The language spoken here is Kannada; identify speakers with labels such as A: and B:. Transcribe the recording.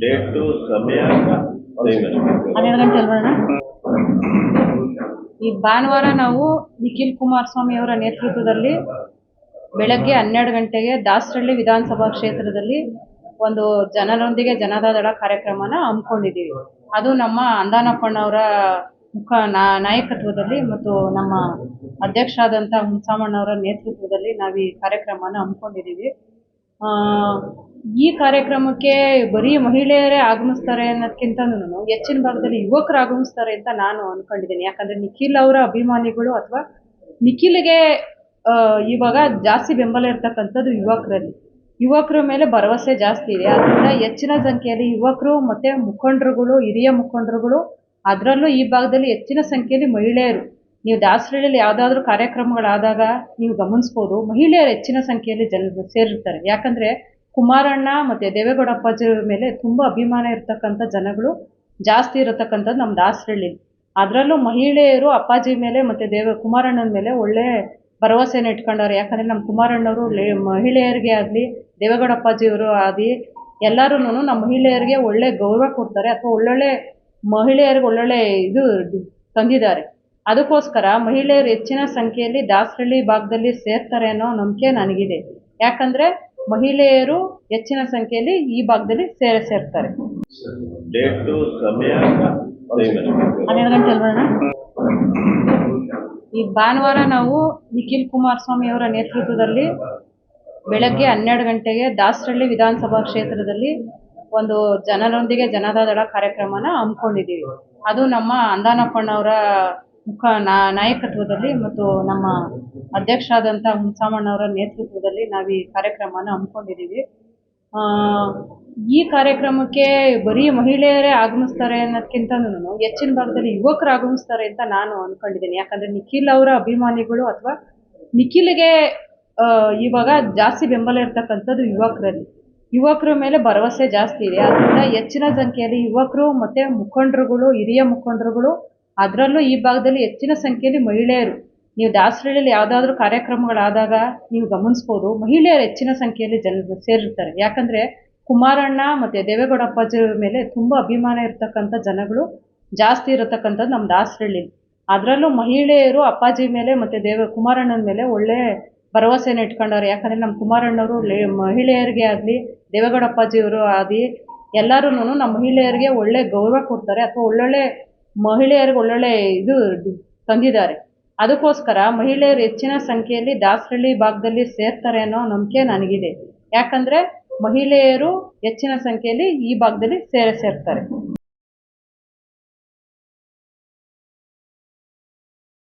A: ಡೇಟು, ಸಮಯ
B: ಹನ್ನೆರಡು ಗಂಟೆ ಈ ಭಾನುವಾರ ನಾವು ನಿಖಿಲ್ ಕುಮಾರಸ್ವಾಮಿ ಅವರ ನೇತೃತ್ವದಲ್ಲಿ ಬೆಳಗ್ಗೆ ಹನ್ನೆರಡು ಗಂಟೆಗೆ ದಾಸರಳ್ಳಿ ವಿಧಾನಸಭಾ ಕ್ಷೇತ್ರದಲ್ಲಿ ಒಂದು ಜನರೊಂದಿಗೆ ಜನತಾದಳ ಕಾರ್ಯಕ್ರಮನ ಹಮ್ಮಿಕೊಂಡಿದ್ದೀವಿ. ಅದು ನಮ್ಮ ಅಂದಾನಪ್ಪಣ್ಣವರ ಮುಖ ನಾಯಕತ್ವದಲ್ಲಿ ಮತ್ತು ನಮ್ಮ ಅಧ್ಯಕ್ಷರಾದಂಥ ಹುಣಸಮ್ಮಣ್ಣವರ ನೇತೃತ್ವದಲ್ಲಿ ನಾವು ಈ ಕಾರ್ಯಕ್ರಮನ ಹಮ್ಮಿಕೊಂಡಿದ್ದೀವಿ. ಈ ಕಾರ್ಯಕ್ರಮಕ್ಕೆ ಬರೀ ಮಹಿಳೆಯರೇ ಆಗಮಿಸ್ತಾರೆ ಅನ್ನೋದಕ್ಕಿಂತನೂ ಹೆಚ್ಚಿನ ಭಾಗದಲ್ಲಿ ಯುವಕರು ಆಗಮಿಸ್ತಾರೆ ಅಂತ ನಾನು ಅನ್ಕೊಂಡಿದ್ದೀನಿ. ಯಾಕಂದ್ರೆ ನಿಖಿಲ್ ಅವರ ಅಭಿಮಾನಿಗಳು ಅಥವಾ ನಿಖಿಲ್ಗೆ ಇವಾಗ ಜಾಸ್ತಿ ಬೆಂಬಲ ಇರ್ತಕ್ಕಂಥದ್ದು ಯುವಕರಲ್ಲಿ. ಯುವಕರ ಮೇಲೆ ಭರವಸೆ ಜಾಸ್ತಿ ಇದೆ. ಅದರಿಂದ ಹೆಚ್ಚಿನ ಸಂಖ್ಯೆಯಲ್ಲಿ ಯುವಕರು ಮತ್ತೆ ಮುಖಂಡರುಗಳು, ಹಿರಿಯ ಮುಖಂಡರುಗಳು, ಅದರಲ್ಲೂ ಈ ಭಾಗದಲ್ಲಿ ಹೆಚ್ಚಿನ ಸಂಖ್ಯೆಯಲ್ಲಿ ಮಹಿಳೆಯರು ನೀವು ದಾಸರಳ್ಳಿಯಲ್ಲಿ ಯಾವುದಾದ್ರೂ ಕಾರ್ಯಕ್ರಮಗಳಾದಾಗ ನೀವು ಗಮನಿಸ್ಬೋದು. ಮಹಿಳೆಯರು ಹೆಚ್ಚಿನ ಸಂಖ್ಯೆಯಲ್ಲಿ ಜನರು ಸೇರಿರ್ತಾರೆ. ಯಾಕಂದ್ರೆ ಕುಮಾರಣ್ಣ ಮತ್ತೆ ದೇವೇಗೌಡ ಅಪ್ಪಾಜಿಯವರ ಮೇಲೆ ತುಂಬಾ ಅಭಿಮಾನ ಇರತಕ್ಕಂಥ ಜನಗಳು ಜಾಸ್ತಿ ಇರತಕ್ಕಂಥದ್ದು ನಮ್ಮ ದಾಸರಳ್ಳಿ. ಅದರಲ್ಲೂ ಮಹಿಳೆಯರು ಅಪ್ಪಾಜಿ ಮೇಲೆ ಮತ್ತೆ ದೇವ, ಕುಮಾರಣ್ಣನ ಮೇಲೆ ಒಳ್ಳೆ ಭರವಸೆಯನ್ನು ಇಟ್ಕೊಂಡವ್ರೆ. ಯಾಕಂದ್ರೆ ನಮ್ಮ ಕುಮಾರಣ್ಣವರು ಮಹಿಳೆಯರಿಗೆ ಆಗಲಿ, ದೇವೇಗೌಡ ಅಪ್ಪಾಜಿಯವರು ಆಗಲಿ ಎಲ್ಲರೂ ನಮ್ಮ ಮಹಿಳೆಯರಿಗೆ ಒಳ್ಳೆ ಗೌರವ ಕೊಡ್ತಾರೆ. ಅಥವಾ ಒಳ್ಳೊಳ್ಳೆ ಮಹಿಳೆಯರಿಗೆ ಒಳ್ಳೊಳ್ಳೆ ಇದು ತಂದಿದ್ದಾರೆ. ಅದಕ್ಕೋಸ್ಕರ ಮಹಿಳೆಯರು ಹೆಚ್ಚಿನ ಸಂಖ್ಯೆಯಲ್ಲಿ ದಾಸರಳ್ಳಿ ಭಾಗದಲ್ಲಿ ಸೇರ್ತಾರೆ ಅನ್ನೋ ನಂಬಿಕೆ ನನಗಿದೆ. ಯಾಕಂದ್ರೆ ಮಹಿಳೆಯರು ಹೆಚ್ಚಿನ ಸಂಖ್ಯೆಯಲ್ಲಿ ಈ ಭಾಗದಲ್ಲಿ ಸೇರೇ ಸೇರ್ತಾರೆ. ಹನ್ನೆರಡು ಗಂಟೆ ಅಲ್ವಣ್ಣ ಈ ಭಾನುವಾರ ನಾವು ನಿಖಿಲ್ ಕುಮಾರಸ್ವಾಮಿ ಅವರ ನೇತೃತ್ವದಲ್ಲಿ ಬೆಳಗ್ಗೆ ಹನ್ನೆರಡು ಗಂಟೆಗೆ ದಾಸರಳ್ಳಿ ವಿಧಾನಸಭಾ ಕ್ಷೇತ್ರದಲ್ಲಿ ಒಂದು ಜನರೊಂದಿಗೆ ಜನತಾದಳ ಕಾರ್ಯಕ್ರಮನ ಹಮ್ಮಿಕೊಂಡಿದ್ದೀವಿ. ಅದು ನಮ್ಮ ಅಂದಾನಪ್ಪಣ್ಣವರ ಮುಖ ನಾ- ನಾಯಕತ್ವದಲ್ಲಿ ಮತ್ತು ನಮ್ಮ ಅಧ್ಯಕ್ಷರಾದಂಥ ಹುಣಸಾಮಣ್ಣವರ ನೇತೃತ್ವದಲ್ಲಿ ನಾವು ಈ ಕಾರ್ಯಕ್ರಮನ ಹಮ್ಮಿಕೊಂಡಿದ್ದೀವಿ. ಈ ಕಾರ್ಯಕ್ರಮಕ್ಕೆ ಬರೀ ಮಹಿಳೆಯರೇ ಆಗಮಿಸ್ತಾರೆ ಅನ್ನೋದಕ್ಕಿಂತನೂ ಹೆಚ್ಚಿನ ಭಾಗದಲ್ಲಿ ಯುವಕರು ಆಗಮಿಸ್ತಾರೆ ಅಂತ ನಾನು ಅನ್ಕೊಂಡಿದ್ದೀನಿ. ಯಾಕಂದ್ರೆ ನಿಖಿಲ್ ಅವರ ಅಭಿಮಾನಿಗಳು ಅಥವಾ ನಿಖಿಲ್ಗೆ ಇವಾಗ ಜಾಸ್ತಿ ಬೆಂಬಲ ಇರ್ತಕ್ಕಂಥದ್ದು ಯುವಕರಲ್ಲಿ. ಯುವಕರ ಮೇಲೆ ಭರವಸೆ ಜಾಸ್ತಿ ಇದೆ. ಅದರಿಂದ ಹೆಚ್ಚಿನ ಸಂಖ್ಯೆಯಲ್ಲಿ ಯುವಕರು ಮತ್ತೆ ಮುಖಂಡರುಗಳು, ಹಿರಿಯ ಮುಖಂಡರುಗಳು ಅದರಲ್ಲೂ ಈ ಭಾಗದಲ್ಲಿ ಹೆಚ್ಚಿನ ಸಂಖ್ಯೆಯಲ್ಲಿ ಮಹಿಳೆಯರು. ನೀವು ದಾಸರಳ್ಳಿಯಲ್ಲಿ ಯಾವುದಾದ್ರೂ ಕಾರ್ಯಕ್ರಮಗಳಾದಾಗ ನೀವು ಗಮನಿಸ್ಬೋದು, ಮಹಿಳೆಯರು ಹೆಚ್ಚಿನ ಸಂಖ್ಯೆಯಲ್ಲಿ ಜನರು ಸೇರಿರ್ತಾರೆ. ಯಾಕಂದ್ರೆ ಕುಮಾರಣ್ಣ ಮತ್ತೆ ದೇವೇಗೌಡ ಮೇಲೆ ತುಂಬಾ ಅಭಿಮಾನ ಇರತಕ್ಕಂಥ ಜನಗಳು ಜಾಸ್ತಿ ಇರತಕ್ಕಂಥದ್ದು ನಮ್ಮ ದಾಸರಳ್ಳಿ. ಅದರಲ್ಲೂ ಮಹಿಳೆಯರು ಅಪ್ಪಾಜಿ ಮೇಲೆ ಮತ್ತೆ ದೇವ, ಕುಮಾರಣ್ಣನ ಮೇಲೆ ಒಳ್ಳೆ ಭರವಸೆನ ಇಟ್ಕೊಂಡವ್ರು. ಯಾಕಂದ್ರೆ ನಮ್ಮ ಕುಮಾರಣ್ಣವರು ಮಹಿಳೆಯರಿಗೆ ಆಗಲಿ, ದೇವೇಗೌಡ ಅಪ್ಪಾಜಿಯವರು ಆಗಲಿ ಎಲ್ಲರೂ ನಮ್ಮ ಮಹಿಳೆಯರಿಗೆ ಒಳ್ಳೆ ಗೌರವ ಕೊಡ್ತಾರೆ. ಅಥವಾ ಒಳ್ಳೊಳ್ಳೆ ಮಹಿಳೆಯರಿಗೆ ಒಳ್ಳೊಳ್ಳೆ ಇದು ತಂದಿದ್ದಾರೆ. ಅದಕ್ಕೋಸ್ಕರ ಮಹಿಳೆಯರು ಹೆಚ್ಚಿನ ಸಂಖ್ಯೆಯಲ್ಲಿ ದಾಸರಳ್ಳಿ ಭಾಗದಲ್ಲಿ ಸೇರ್ತಾರೆ ಅನ್ನೋ ನಂಬಿಕೆ ನನಗಿದೆ. ಯಾಕಂದರೆ ಮಹಿಳೆಯರು ಹೆಚ್ಚಿನ ಸಂಖ್ಯೆಯಲ್ಲಿ ಈ ಭಾಗದಲ್ಲಿ ಸೇರೇ, ಸೇರ್ತಾರೆ.